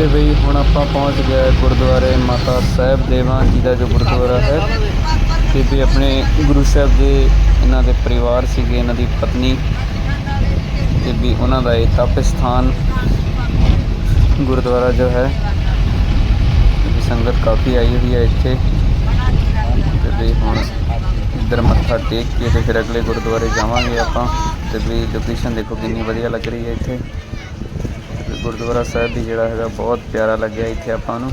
ਤੇ ਬਈ ਹੁਣ ਆਪਾਂ ਪਹੁੰਚ ਗਏ ਗੁਰਦੁਆਰੇ ਮਾਤਾ ਸਾਹਿਬ ਦੇਵਾਂ ਜੀ ਦਾ ਜੋ ਗੁਰਦੁਆਰਾ ਹੈ। ਤੇ ਵੀ ਆਪਣੇ ਗੁਰੂ ਸਾਹਿਬ ਦੇ ਇਹਨਾਂ ਦੇ ਪਰਿਵਾਰ ਸੀਗੇ, ਇਹਨਾਂ ਦੀ ਪਤਨੀ। ਤੇ ਵੀ ਉਹਨਾਂ ਦਾ ਇਹ ਤਪ ਸਥਾਨ ਗੁਰਦੁਆਰਾ ਜੋ ਹੈ ਤੇ ਸੰਗਤ ਕਾਫੀ ਆਈ ਹੋਈ ਹੈ ਇੱਥੇ। ਤੇ ਵੀ ਹੁਣ ਇੱਧਰ ਮੱਥਾ ਟੇਕ ਕੇ ਤੇ ਫਿਰ ਅਗਲੇ ਗੁਰਦੁਆਰੇ ਜਾਵਾਂਗੇ ਆਪਾਂ। ਤੇ ਵੀ ਲੋਕੇਸ਼ਨ ਦੇਖੋ ਕਿੰਨੀ ਵਧੀਆ ਲੱਗ ਰਹੀ ਹੈ ਇੱਥੇ। ਗੁਰਦੁਆਰਾ ਸਾਹਿਬ ਵੀ ਜਿਹੜਾ ਹੈਗਾ ਬਹੁਤ ਪਿਆਰਾ ਲੱਗਿਆ ਇੱਥੇ ਆਪਾਂ ਨੂੰ।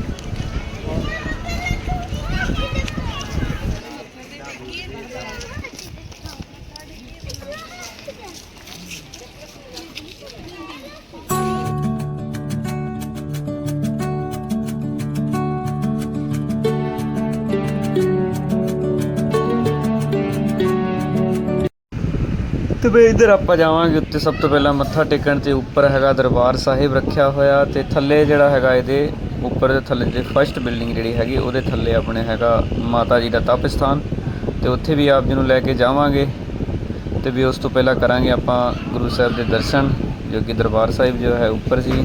ਤੇ ਬਈ ਇੱਧਰ ਆਪਾਂ ਜਾਵਾਂਗੇ ਉੱਤੇ ਸਭ ਤੋਂ ਪਹਿਲਾਂ ਮੱਥਾ ਟੇਕਣ ਤੇ ਉੱਪਰ ਹੈਗਾ ਦਰਬਾਰ ਸਾਹਿਬ ਰੱਖਿਆ ਹੋਇਆ ਤੇ ਥੱਲੇ ਜਿਹੜਾ ਹੈਗਾ ਇਹਦੇ ਉੱਪਰ ਦੇ ਥੱਲੇ ਦੇ ਫਰਸਟ ਬਿਲਡਿੰਗ ਜਿਹੜੀ ਹੈਗੀ, ਉਹਦੇ ਥੱਲੇ ਆਪਣੇ ਹੈਗਾ ਮਾਤਾ ਜੀ ਦਾ ਤਪ ਸਥਾਨ ਤੇ ਉੱਥੇ ਵੀ ਆਪ ਜੀ ਨੂੰ ਲੈ ਕੇ ਜਾਵਾਂਗੇ ਤੇ ਵੀ ਉਸ ਤੋਂ ਪਹਿਲਾਂ ਕਰਾਂਗੇ ਆਪਾਂ ਗੁਰੂ ਸਾਹਿਬ ਦੇ ਦਰਸ਼ਨ, ਜੋ ਕਿ ਦਰਬਾਰ ਸਾਹਿਬ ਜੋ ਹੈ ਉੱਪਰ ਸੀ।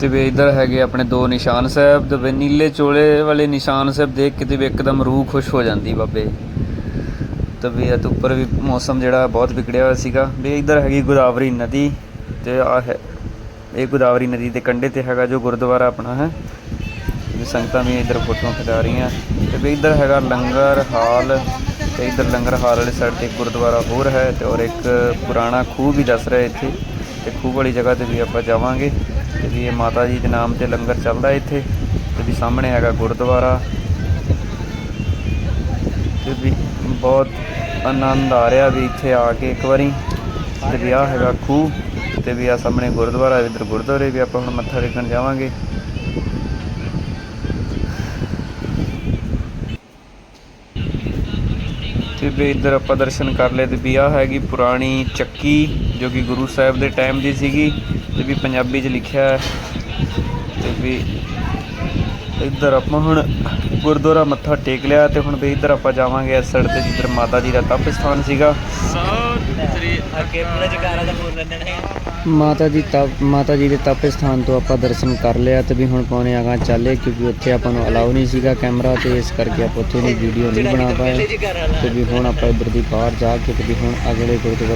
ਤੇ ਵੀ ਇੱਧਰ ਹੈਗੇ ਆਪਣੇ ਦੋ ਨਿਸ਼ਾਨ ਸਾਹਿਬ, ਤੇ ਨੀਲੇ ਚੋਲੇ ਵਾਲੇ ਨਿਸ਼ਾਨ ਸਾਹਿਬ ਦੇਖ ਕੇ ਤੇ ਵੀ ਇੱਕਦਮ ਰੂਹ ਖੁਸ਼ ਹੋ ਜਾਂਦੀ ਬਾਬੇ। ਤਬੀਅਤ ਉੱਪਰ ਵੀ ਮੌਸਮ ਜਿਹੜਾ ਬਹੁਤ ਵਿਗੜਿਆ ਹੋਇਆ ਸੀਗਾ। ਵੀ ਇੱਧਰ ਹੈਗੀ ਗੋਦਾਵਰੀ ਨਦੀ ਤੇ ਆ ਹੈ, ਇਹ ਗੋਦਾਵਰੀ ਨਦੀ ਦੇ ਕੰਢੇ ਤੇ ਹੈਗਾ ਜੋ ਗੁਰਦੁਆਰਾ ਆਪਣਾ ਹੈ। ਵੀ ਸੰਗਤਾਂ ਵੀ ਇੱਧਰ ਫੋਟੋਆਂ ਖਿਚਾ ਰਹੀਆਂ। ਤੇ ਵੀ ਇੱਧਰ ਹੈਗਾ ਲੰਗਰ ਹਾਲ ਤੇ ਇੱਧਰ ਲੰਗਰ ਹਾਲ ਵਾਲੀ ਸਾਈਡ ਤੇ ਗੁਰਦੁਆਰਾ ਹੋਰ ਹੈ ਤੇ ਔਰ ਇੱਕ ਪੁਰਾਣਾ ਖੂਹ ਵੀ ਦੱਸ ਰਿਹਾ ਇੱਥੇ। ਤੇ ਖੂਹ ਵਾਲੀ ਜਗ੍ਹਾ ਤੇ ਵੀ ਆਪਾਂ ਜਾਵਾਂਗੇ। ਤੇ ਵੀ ਇਹ ਮਾਤਾ ਜੀ ਦੇ ਨਾਮ ਤੇ ਲੰਗਰ ਚੱਲਦਾ ਇੱਥੇ। ਤੇ ਵੀ ਸਾਹਮਣੇ ਹੈਗਾ ਗੁਰਦੁਆਰਾ। ਤੇ ਵੀ ਬਹੁਤ ਆਨੰਦ ਆ ਰਿਹਾ ਵੀ ਇੱਥੇ ਆ ਕੇ ਇੱਕ ਵਾਰੀ ਤੇ ਵੀ ਆਹ ਹੈਗਾ ਖੂਹ ਤੇ ਵੀ ਆ ਸਾਹਮਣੇ ਗੁਰਦੁਆਰਾ ਇਧਰ ਗੁਰਦੁਆਰੇ ਵੀ ਆਪਾਂ ਹੁਣ ਮੱਥਾ ਟੇਕਣ ਜਾਵਾਂਗੇ। ਤੇ ਵੀ ਇੱਧਰ ਆਪਾਂ ਦਰਸ਼ਨ ਕਰ ਲਏ ਤੇ ਵੀ ਆਹ ਹੈਗੀ ਪੁਰਾਣੀ ਚੱਕੀ ਜੋ ਕਿ ਗੁਰੂ ਸਾਹਿਬ ਦੇ ਟਾਈਮ ਦੀ ਸੀਗੀ ਤੇ ਵੀ ਪੰਜਾਬੀ 'ਚ ਲਿਖਿਆ ਹੈ ਤੇ ਵੀ ਇੱਧਰ ਆਪਾਂ ਹੁਣ ਗੁਰਦੁਆਰਾ ਮੱਥਾ ਟੇਕ ਲਿਆ ਤੇ ਹੁਣ ਵੀ ਇੱਧਰ ਆਪਾਂ ਜਾਵਾਂਗੇ ਇਸ ਸਾਈਡ ਤੇ ਜਿੱਧਰ ਮਾਤਾ ਜੀ ਦਾ ਤਪ ਸਥਾਨ ਸੀਗਾ। ਅੱਗੇ ਪੂਰਾ ਜਗਾਰਾ ਦਾ ਬੋਲ ਲੈਂਦੇ ਨੇ। ਮਾਤਾ ਜੀ ਤਪ ਮਾਤਾ ਜੀ ਦੇ ਤਪ ਸਥਾਨ ਤੋਂ ਆਪਾਂ ਦਰਸ਼ਨ ਕਰ ਲਿਆ ਤੇ ਵੀ ਹੁਣ ਪਾਉਣੇ ਆਗਾ ਚੱਲੇ ਕਿਉਂਕਿ ਉੱਥੇ ਆਪਾਂ ਨੂੰ ਅਲਾਉ ਨਹੀਂ ਸੀਗਾ ਕੈਮਰਾ ਤੇ ਇਸ ਕਰਕੇ ਆਪਾਂ ਉੱਥੇ ਦੀ ਵੀਡੀਓ ਨਹੀਂ ਬਣਾ ਪਾਏ। ਤੇ ਵੀ ਹੁਣ ਆਪਾਂ ਇੱਧਰ ਦੀ ਬਾਹਰ ਜਾ ਕੇ ਤੇ ਵੀ ਹੁਣ ਅਗਲੇ ਗੁਰਦੁਆਰੇ